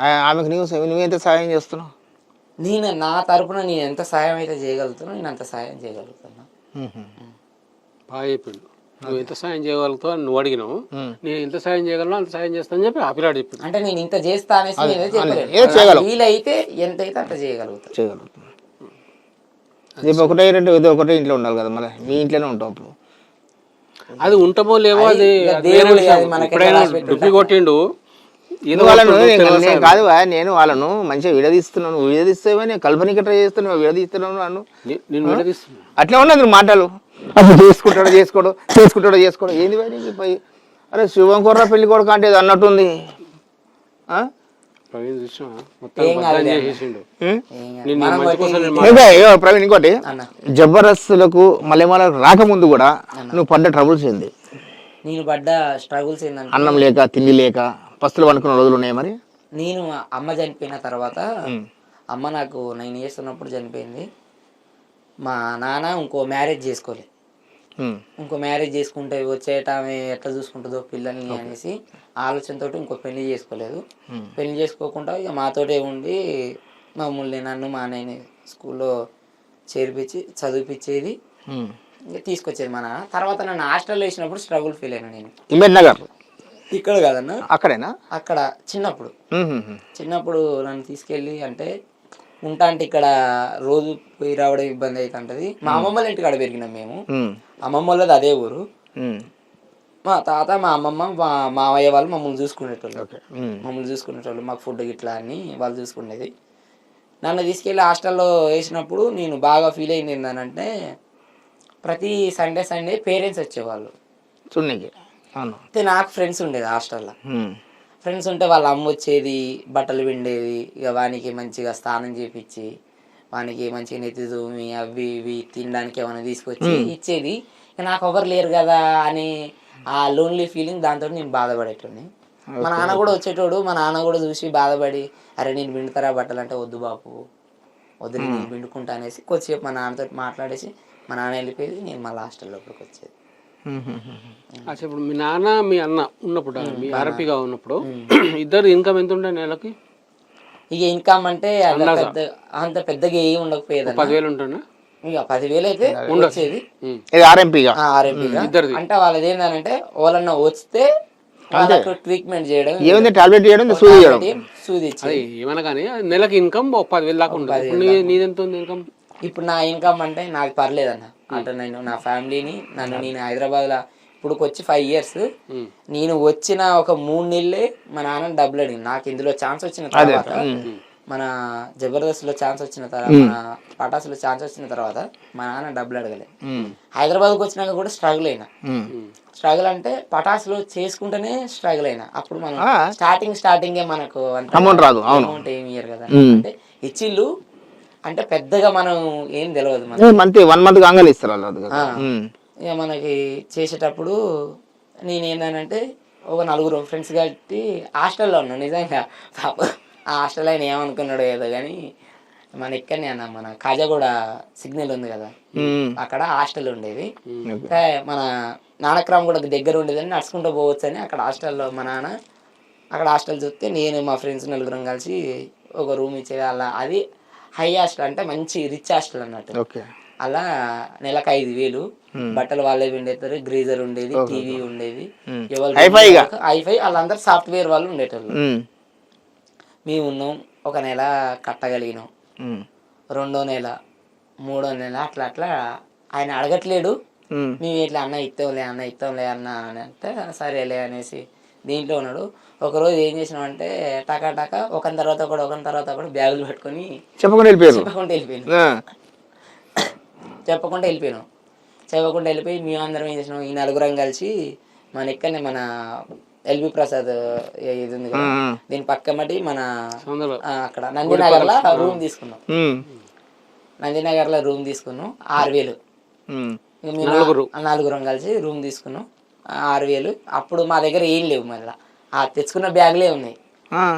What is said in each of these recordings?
ఆ- ఆమెకు నువ్వు నువ్వెంత సాయం చేస్తున్నావు? నేను నా తరపున నేను ఎంత సాయం అయితే చేయగలుగుతానో నేను అంత సాయం చేయగలుగుతున్నా. బాగా చెప్పిండు. నువ్వు ఎంత సాయం చేయగలుగుతావు అని నువ్వు అడిగినావు. నేను ఎంత సాయం చేయగలను అంత సాయం చేస్తానని చెప్పి ఆ పిల్లాడు చెప్పిండు. అంటే నేను ఇంత చేస్తా అనేసి నేనే. వీలైతే ఎంత అయితే అంత చేయగలుగుతా. చేయగలుగుతున్నావు రేపు ఒకటే రెండు ఇది ఒకటే ఇంట్లో ఉండాలి కదా మళ్ళీ. మీ ఇంట్లోనే ఉంటావు అప్పుడు. అది ఉంటామో లేవో అది మనకి కొట్టిండు. వాళ్ళను నేను- కాదు నేను వాళ్ళను మంచిగా విడదీస్తున్నాను. నేను కల్పనకి ట్రై చేస్తున్నావు విడదీస్తున్నావు నన్ను. నేను విడదీస్తున్నా అట్లా ఉన్నది మాటలు. అసలు చేసుకుంటాడో చేసుకోడు చేసుకుంటాడో చేసుకోడు. ఏంది పోయి అరే శివం కుర్ర పెళ్ళి కొడుకు అంటే ఇది అన్నట్టుంది? ప్రవీణ్ ఇంకోటి. జబర్దస్తులకు మలయాళకు రాకముందు కూడా నువ్వు పడ్డ ట్రబుల్స్ ఏంది? నేను పడ్డ స్ట్రగుల్స్ ఏంటంటే అన్నం లేక తిండి లేక పస్తులు అనుకున్న రోజులు ఉన్నాయి మరి? నేను అమ్మ చనిపోయిన తర్వాత అమ్మ నాకు నైన్ ఇయర్స్ ఉన్నప్పుడు చనిపోయింది. మా నాన్న ఇంకో మ్యారేజ్ చేసుకోలే. ఇంకో మ్యారేజ్ చేసుకుంటే వచ్చేట ఆమె ఎట్లా చూసుకుంటుందో పిల్లల్ని అనేసి ఆలోచనతో ఇంకో పెళ్ళి చేసుకోలేదు. పెళ్ళి చేసుకోకుండా ఇక మాతోటే ఉండి మమ్మల్ని నన్ను మా నాయన స్కూల్లో చేర్పించి చదివిపించేది. తీసుకొచ్చేది మా నాన్న. తర్వాత నన్ను హాస్టల్లో వేసినప్పుడు స్ట్రగుల్ ఫీల్ అయినా నేను. నగర్. ఇక్కడ కాదన్న. అక్కడేనా? అక్కడ చిన్నప్పుడు. చిన్నప్పుడు నన్ను తీసుకెళ్ళి అంటే ఉంటా అంటే ఇక్కడ రోజు పోయి రావడం ఇబ్బంది అవుతుంటది మా అమ్మమ్మ వాళ్ళ ఇంటికాడ పెరిగినాం మేము. అమ్మమ్మ వాళ్ళది అదే ఊరు. మా తాత మా అమ్మమ్మ మా మావయ్య వాళ్ళు మమ్మల్ని చూసుకునేటోళ్ళు. మమ్మల్ని చూసుకునేటోళ్ళు మాకు ఫుడ్ గిట్లా అని వాళ్ళు చూసుకునేది. నన్ను తీసుకెళ్ళి హాస్టల్లో వేసినప్పుడు నేను బాగా ఫీల్ అయింది ఏంటంటే ప్రతి సండే సండే పేరెంట్స్ వచ్చేవాళ్ళు. చున్నీకి అయితే నాకు ఫ్రెండ్స్ ఉండేది హాస్టల్లో. ఫ్రెండ్స్ ఉంటే వాళ్ళ అమ్మ వచ్చేది బట్టలు పిండేది ఇక వానికి మంచిగా స్నానం చేపించి వానికి మంచిగా నెత్తి తూమి అవి ఇవి తినడానికి ఏమైనా తీసుకొచ్చి ఇచ్చేది. ఇక నాకు ఎవరు లేరు కదా అని ఆ లోన్లీ ఫీలింగ్ దాంతో నేను బాధపడేటోడిని. మా నాన్న కూడా వచ్చేటోడు మా నాన్న కూడా చూసి బాధపడి అరే నేను పిండుతారా బట్టలు? అంటే వద్దు బాపు వద్దు నేను పిండుకుంటా అనేసి కొద్దిసేపు మా నాన్నతో మాట్లాడేసి మా నాన్న వెళ్ళిపోయేది నేను మళ్ళీ హాస్టల్ లోపలికి వచ్చేది. అసలు ఇప్పుడు మీ నాన్న మీ అన్న ఉన్నప్పుడు మీ ఆర్పిగా ఉన్నప్పుడు ఇద్దరు ఇన్కమ్ ఎంత ఉండే నెలకి? ఇక ఇన్కమ్ అంటే అంత పెద్ద అంత పెద్దగా ఏమి ఉండకపోయేది పదివేలు ఉంటుండే? ఇక పదివేలు అయితే వచ్చేది. ఉం. ఇది ఆర్ఎంపీగా ఆర్ఎంపీగా. అంటే వాళ్ళది ఏంటంటే వాళ్ళన్న వస్తే ట్రీట్మెంట్ చేయడం. ఏముంది టాబ్లెట్ చేయడం సూది చేయడం సూది ఏమైనా కానీ నెలకి ఇన్కమ్ పదివేలు దాకా నీ నీదెంత ఉంది ఇన్కమ్ ఇప్పుడు నా ఇన్కమ్ అంటే నాకు పర్లేదన్న. అంటే నేను నా ఫ్యామిలీని నన్ను నేను హైదరాబాద్లో ఇప్పుడు వచ్చి ఫైవ్ ఇయర్స్ నేను వచ్చిన ఒక మూడు నెలలే మా నాన్న డబ్బులు అడిగింది నాకు ఇందులో ఛాన్స్ వచ్చిన తర్వాత మన జబర్దస్త్లో ఛాన్స్ వచ్చిన తర్వాత మన పటాస్లో ఛాన్స్ వచ్చిన తర్వాత మా నాన్న డబ్బులు అడగలే. హైదరాబాద్కి వచ్చినాక కూడా స్ట్రగుల్ అయినా. స్ట్రగుల్ అంటే పటాసులో చేసుకుంటేనే స్ట్రగుల్ అయినా. అప్పుడు మనం. స్టార్టింగ్ స్టార్టింగ్ మనకు రాదు, అవును. అమౌంట్ ఏమి ఇయ్యరు కదా. అంటే ఇచ్చిళ్ళు అంటే పెద్దగా మనం ఏం తెలియదు మంత్ వన్ మంత్ కాగానే ఇస్తారు. ఇక మనకి చేసేటప్పుడు నేను ఏంటంటే ఒక నలుగురు ఫ్రెండ్స్ కలిపి హాస్టల్లో ఉన్నాను నిజంగా. పాపం ఆ హాస్టల్ ఆయన ఏమనుకున్నాడో ఏదో కానీ మన ఇక్కడనే అన్న మన కాజాగూడ సిగ్నల్ ఉంది కదా. అక్కడ హాస్టల్ ఉండేది. మన నానక్రామ్ కూడా దగ్గర ఉండేదని నడుచుకుంటూ పోవచ్చు అని అక్కడ హాస్టల్లో మా నాన్న అక్కడ హాస్టల్ చూస్తే నేను మా ఫ్రెండ్స్ నలుగురం కలిసి ఒక రూమ్ ఇచ్చేది అలా. అది హై హాస్టల్ అంటే మంచి రిచ్ హాస్టల్ అన్నట్టు. అలా నెలకు ఐదు వేలు. బట్టలు వాళ్ళే ఉండేది గ్రీజర్ ఉండేది టీవీ ఉండేది. ఎవరు. హైఫై వాళ్ళందరూ సాఫ్ట్వేర్ వాళ్ళు ఉండేటోళ్ళు. మేము ఉన్నాం ఒక నెల కట్టగలిగినాం. రెండో నెల మూడో నెల అట్లా అట్లా ఆయన అడగట్లేడు. మేము ఇట్లా అన్న ఇస్తాంలే అన్న ఇస్తాంలే అన్న అని అంటే సరేలే అనేసి దీంట్లో ఉన్నాడు. ఒకరోజు ఏం చేసినామంటే టకా టకా ఒకని తర్వాత ఒకడు ఒకని తర్వాత ఒకడు బ్యాగులు పెట్టుకొని చెప్పకుండా వెళ్ళిపోయారు. చెప్పకుండా వెళ్ళిపోయాను. చెప్పకుండా వెళ్ళిపోయాను. చెప్పకుండా వెళ్ళిపోయి మేము అందరం ఏం చేసినాం ఈ నలుగురం కలిసి మన ఇక్కడనే మన ఎల్బి ప్రసాద్ ఇది ఉంది కదా. దీని పక్క మటి మన అక్కడ నందినగర్లో రూమ్ తీసుకున్నాం. ఉం. నందినగర్లో రూమ్ తీసుకున్నాం ఆరు వేలు. నలుగురు. కలిసి రూమ్ తీసుకున్నాం. ఆరు వేలు. అప్పుడు మా దగ్గర ఏం లేవు మళ్ళీ. ఆ తెచ్చుకున్న బ్యాగులే ఉన్నాయి.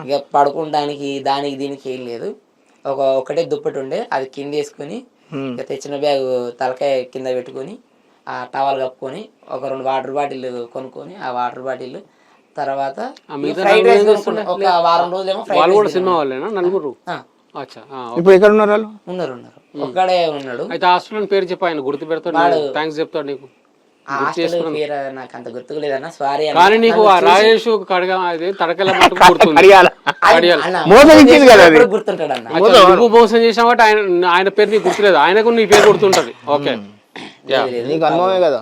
ఇక పడుకోవడానికి దానికి దీనికి ఏం లేదు. ఒక ఒకటే దుప్పటి ఉండే అది కింద వేసుకొని. ఇక తెచ్చిన బ్యాగ్ తలకాయ కింద పెట్టుకొని ఆ టవల్ కప్పుకొని ఒక రెండు వాటర్ బాటిల్ కొనుక్కొని ఆ వాటర్ బాటిల్ తర్వాత ఫ్రైడ్ రైస్. ఒక వారం రోజులేమో ఫ్రైడ్ రైస్ నలుగురు? ఇప్పుడు ఎక్కడ ఉన్నారు వాళ్ళు? ఉన్నారు ఉన్నారు. ఒక్కడే ఉన్నాడు. అయితే హాస్టల్ పేరు చెప్పి ఆయన గుర్తు పెడతాడు థ్యాంక్స్ చెప్తాడు నీకు. నాకు అంత గుర్తుకు లేదన్న సారీ కానీ నీకు ఆ రాజేష్ కడగ అది తడకల మటుకు గుర్తుంది. అడిగాల మోసం కదా నువ్వు కాబట్టి ఆయన ఆయన పేరు నీకు గుర్తులేదు. ఆయనకు నీ పేరు గుర్తుంటది. ఓకే. యా. నీకు అనుభవమే కదా?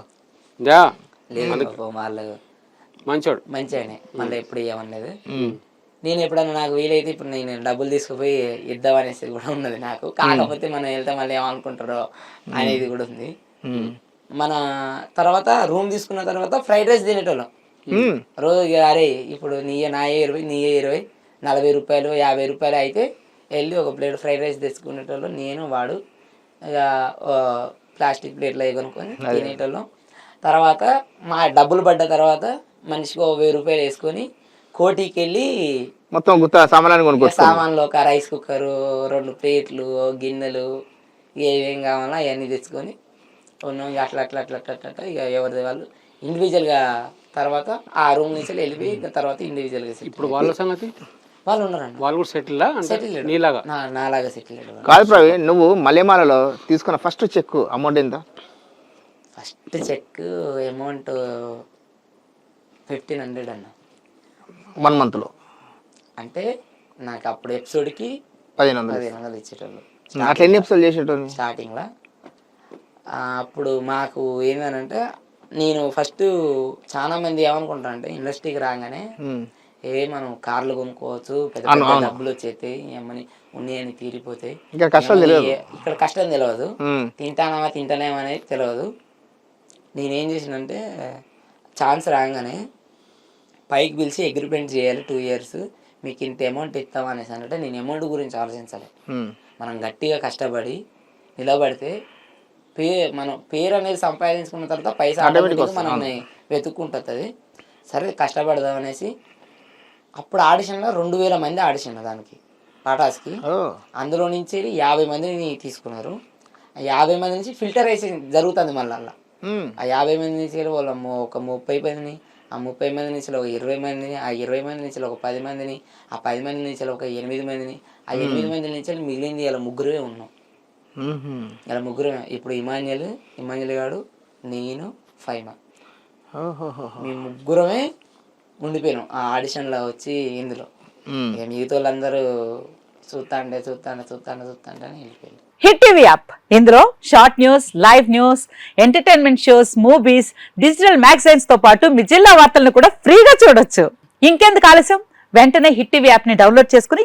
యా. లేదు పాపం వాళ్ళు మంచోడు. మంచి ఆయన మళ్ళీ ఎప్పుడు ఏమనలేదు. నేను ఎప్పుడన్నా నాకు వీలైతే ఇప్పుడు నేను డబ్బులు తీసుకుపోయి ఇద్దాం అనేసి కూడా ఉన్నది నాకు. కాకపోతే మనం వెళ్తే మళ్ళీ ఏమనుకుంటారో అనేది కూడా ఉంది. మన తర్వాత రూమ్ తీసుకున్న తర్వాత ఫ్రైడ్ రైస్ తినేటోళ్ళం. రోజు అరే ఇప్పుడు నీయే నాయే ఇరవై నీయే ఇరవై నలభై రూపాయలు యాభై రూపాయలు అయితే వెళ్ళి ఒక ప్లేట్ ఫ్రైడ్ రైస్ తెచ్చుకునేటోళ్ళం నేను వాడు ఇక ప్లాస్టిక్ ప్లేట్లో కొనుక్కొని తినేటోళ్ళం. తర్వాత మా డబ్బులు పడ్డ తర్వాత మనిషికి ఒక వెయ్యి రూపాయలు వేసుకొని కోటికి వెళ్ళి మొత్తం గుత్త కొనుక్కొచ్చు సామాన్లు ఒక రైస్ కుక్కరు రెండు ప్లేట్లు గిన్నెలు ఏమేం కావాలో అవన్నీ తెచ్చుకొని ఉన్నాం ఇక అట్లా అట్లా అట్లా అట్లా అట్లా ఇక ఎవరిది వాళ్ళు? ఇండివిజువల్గా తర్వాత ఆ రూమ్ నుంచి వెళ్ళిపోయి ఇక తర్వాత ఇండివిజువల్గా సెటిల్ ఇప్పుడు వాళ్ళ సంగతి? వాళ్ళు ఉన్నారండి. వాళ్ళు కూడా సెటిల్ అంటే సెటిల్ నీలాగా? నా నాలాగా సెటిల్ కాదు ప్రవీణ్ నువ్వు మల్లెమాలలో తీసుకున్న ఫస్ట్ చెక్ అమౌంట్ ఎంత? First check amount fifteen hundred అన్న. వన్ మంత్లో అంటే నాకు అప్పుడు ఎపిసోడ్కి పదిహేను వందలు. పదిహేను వందలు ఇచ్చేటోళ్ళు. అట్లా ఎన్ని ఎపిసోడ్ చేసేటోని స్టార్టింగ్లో అప్పుడు మాకు ఏంటంటే నేను ఫస్ట్ చాలా మంది ఏమనుకుంటారంటే ఇండస్ట్రీకి రాగానే ఏ మనం కార్లు కొనుక్కోవచ్చు పెద్ద. డబ్బులు వచ్చేస్తాయి ఏమని ఉన్నాయని తీరిపోతాయి ఇక్కడ ఏమని తెలియదు. ఇక్కడ కష్టం తెలియదు. తింటానామా తింటానేమో అనేది తెలియదు నేనేం చేసినంటే ఛాన్స్ రాగానే పైకి పిలిచి అగ్రిమెంట్ చేయాలి టూ ఇయర్స్ మీకు ఇంత అమౌంట్ ఇస్తాం అనేసి అంటే నేను అమౌంట్ గురించి ఆలోచించాలి. మనం గట్టిగా కష్టపడి నిలబడితే పే మనం పేరు అనేది సంపాదించుకున్న తర్వాత పైసా ఆటోమేటిక్గా మనల్ని వెతుక్కుంటుంది. సరే కష్టపడదాం అనేసి అప్పుడు ఆడిషన్లో రెండు వేల మంది ఆడిషన్ దానికి పాటాస్కి ఓ. అందులో నుంచి యాభై మందిని తీసుకున్నారు. ఆ యాభై మంది నుంచి ఫిల్టరైజేషన్ జరుగుతుంది మళ్ళీ అలా. ఆ యాభై మంది నుంచి వాళ్ళ ఒక ముప్పై మందిని ఆ ముప్పై మంది నుంచి ఒక ఇరవై మందిని ఆ ఇరవై మంది నుంచి ఒక పది మందిని ఆ పది మంది నుంచి ఒక ఎనిమిది మందిని ఆ ఎనిమిది మంది నుంచి మిగిలింది ఇలా ముగ్గురే ఉన్నాం. ఇలా ముగ్గురు ఇప్పుడు ఇమాన్యుల్ ఇమాన్యుల్ గాడు నేను ఫైమా. ఓహోహో. మీ ముగ్గురమే ఉండిపోయినాం. ఆ ఆడిషన్లో వచ్చి ఇందులో. ఇక మిగతా వాళ్ళందరూ చూస్తాండే చూస్తాండే చూస్తాండే చూస్తాండే అని వెళ్ళిపోయారు. Hit TV app. ఇందులో short news live news entertainment shows movies digital మ్యాగజైన్స్తో పాటు మీ జిల్లా వార్తలను కూడా ఫ్రీగా చూడొచ్చు. ఇంకెందుకు ఆలస్యం? వెంటనే హిట్ టీవీ యాప్ని డౌన్లోడ్ చేసుకుని